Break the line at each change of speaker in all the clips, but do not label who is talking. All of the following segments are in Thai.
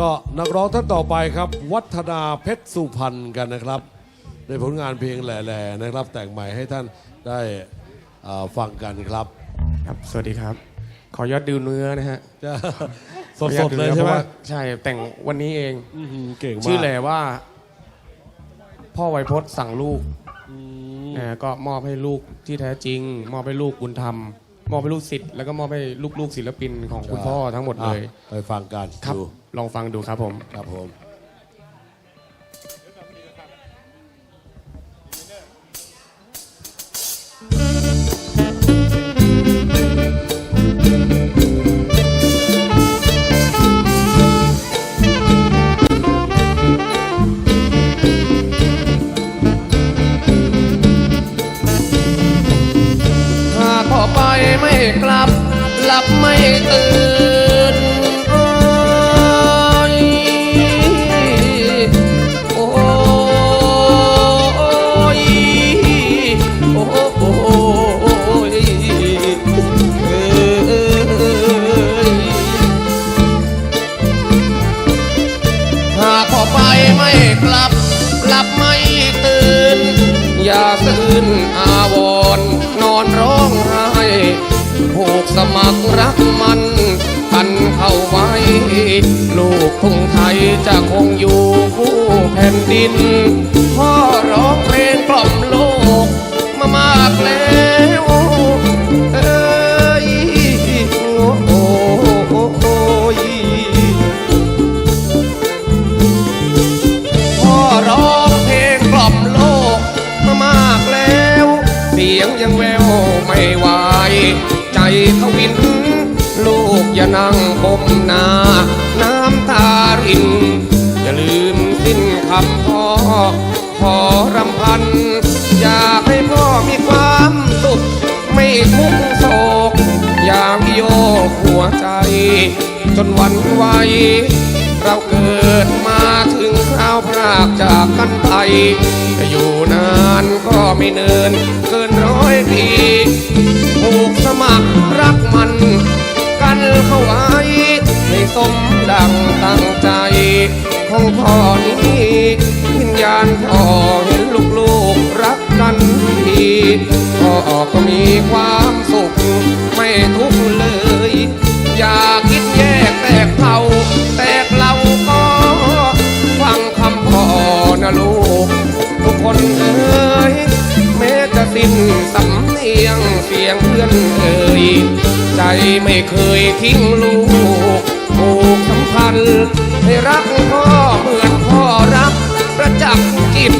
ก็นักร้องท่านต่อไปครับ วัฒนาเพชรสุพรรณกันนะครับ ในผลงานเพลงแหล่ๆนะครับ แต่งใหม่ให้ท่านได้อ่าฟังกันครับ
ครับ สวัสดีครับ ขอยอดดูเนื้อนะฮะ
จะ
ขออนุญา
สดๆเลยใช่ไหม
พราะว่าใช่ แต่งวันนี้เอง
อื้อหือเก่งมาก
ชื่อแหล่ว่า พ่อไวยพจน์สั่งลูก
อืม
นะก็มอบให้ลูกที่แท้จริง มอบให้ลูกบุญธรรม มอบให้ลูกศิษย์แล้วก็มอบให้ลูกๆศิลปินของคุณพ่อทั้งหมดเลย
อะไปฟังกัน
ครับ
ดู
ลองฟังดูครับผม
ครับผม
อไปไม่กลับ หลับไม่ตื่นโอ้ยโอ้ย มัครรักมันกันเข้าไว้ ลูกทุ่งไทยจะคงอยู่คู่แผ่นดิน พ่อร้องเพลงกล่อม ทวิน ลูกอย่านั่งก้มน้าน้ำตาริน อย่าลืมสิ้นคำพ่อ ขอรำพัน อยากให้พ่อมีความสุข ไม่ทุกข์โศก อย่าพิโยกหัวใจ จนวันไหวเราเกิดมาถึงคราวพรากจากกันไปจะอยู่นานก็ไม่เนิน เกินร้อยปี กสมัครรักมัน กันเข้าไว้ให้สมดังตั้งใจ ของพ่อนี้วิญญาณพ่อเห็นลูกๆรักกันทีพ่อก็มีความสุข ไม่ทุกข์เลย อย่าคิดแยกแตกเผาแตกเราก็ฟังคำพ่อนะลูก ทุกคนเอ่ย สิ้นสำเนียงเสียงเพื่อนเอ่ยใจไม่เคยทิ้งลูกผูกสัมพันธ์ให้รักพ่อเหมือนพ่อรักประจักษ์จิต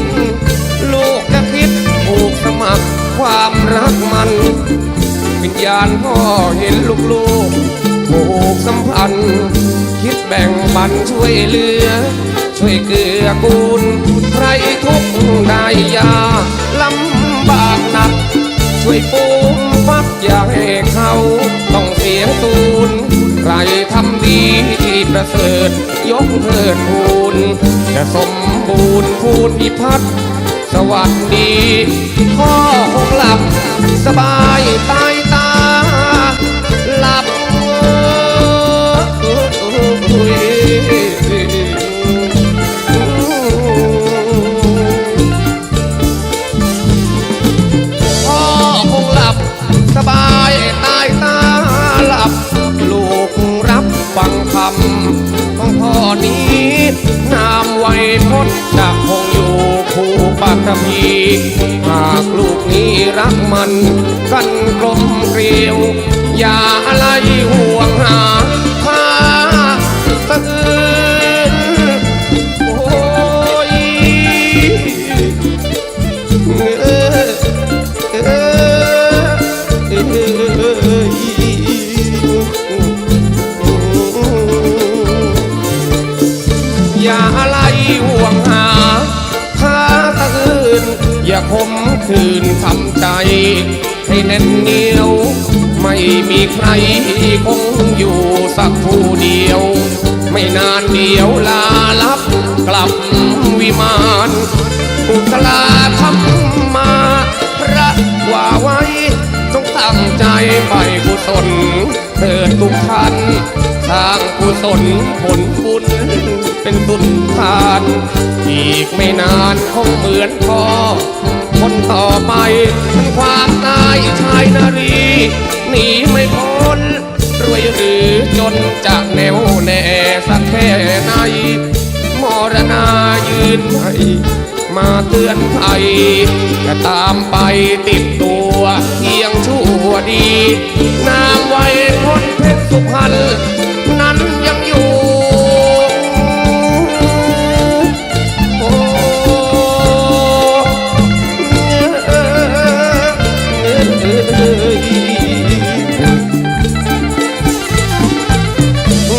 ลูกจะคิดผูกสมัครความรักมัน วิญญาณพ่อเห็นลูกๆผูกสัมพันธ์ คิดแบ่งปันช่วยเหลือ ช่วยเกื้อกูล ใครทุกข์ได้ยาลำ บากหนัก ช่วยปูมฟักอย่าให้เขาต้องเสียงตูนใครทำดีที่ประเสริฐยกเพิดภูนจะสมบูรณ์พูนพิพัฒน์สวัสดี พ่อคงหลับสบายตาย พีหากลูกนี้รักมัน กันกลมเกลียว อย่าอะไรห่วงหาพาสะอื้ ผมคืนทำใจ ให้แน่นเหนียว ไม่มีใครคงอยู่สักผู้เดียว ไม่นานเดียวลา ไปกุศลเถิดทุกท่าน สร้างกุศลผลบุญเป็นตุนทาน อีกไม่นานคงเหมือนพ่อคนต่อไปทั้งความตายชายนารีหนีไม่พ้นรวยหรือจนจะแนวแน่สักแค่ไหนมรณายืนให้มาเตือนภัยจะตามไปติดตัว เพียงชั่วดี นามไว้คนเพชรสุพรรณนั้นยังอยู่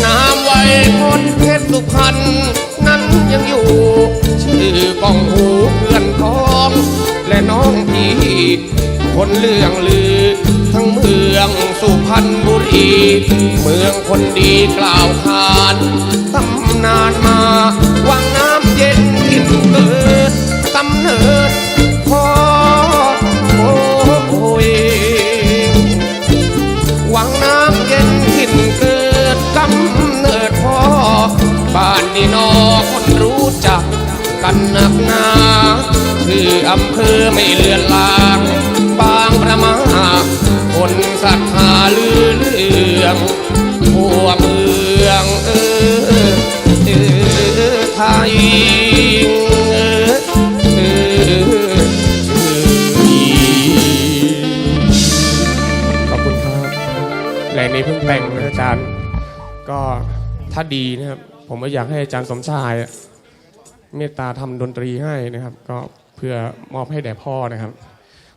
นามไว้คนเพชรสุพรรณนั้นยังอยู่ ชื่อกองหูเพื่อนพ้อง และน้องพี่ คนเรื่องลือ ทั้งเมืองสุพรรณบุรี เมืองคนดีกล่าวขานตำนานมาวังน้ำเย็นกินเกิดกำเนิดพ่อโอ้ยวังน้ำเย็นถิ่นเกิดกำเนิดพ่อบ้านนี่นอคนรู้จักกันนักหนาชื่ออำเภอไม่เลือนลาง บางประมาคนศรัทธาลือเรื่องทั่วเมืองเออเออไทยเออเออเออขอบคุณครับแหล่งนี้เพิ่งแต่งนะอาจารย์ ก็ถ้าดีนะครับ ผมก็อยากให้อาจารย์สมชายเมตตาทำดนตรีให้นะครับ ก็เพื่อมอบให้แด่พ่อนะครับ